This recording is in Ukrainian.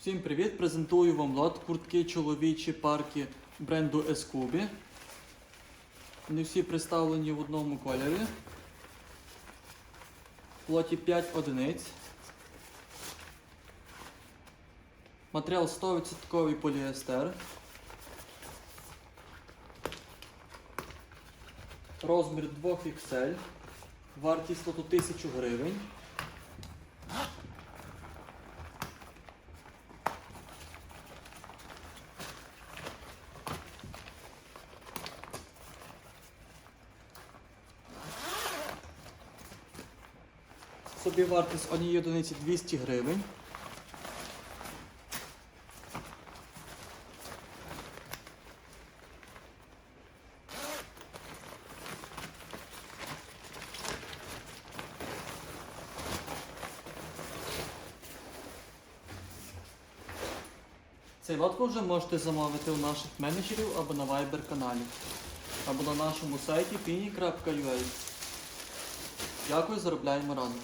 Всім привіт! Презентую вам лот куртки чоловічі парки бренду Escubi. Вони всі представлені в одному кольорі. В лоті 5 одиниць. Матеріал 100% поліестер. Розмір 2 XL. Вартість лоту 1000 гривень. Собі вартість однієї одиниці 200 гривень. Цей лот ви вже можете замовити у наших менеджерів або на Viber каналі, або на нашому сайті pini.ua. Дякую, заробляємо разом.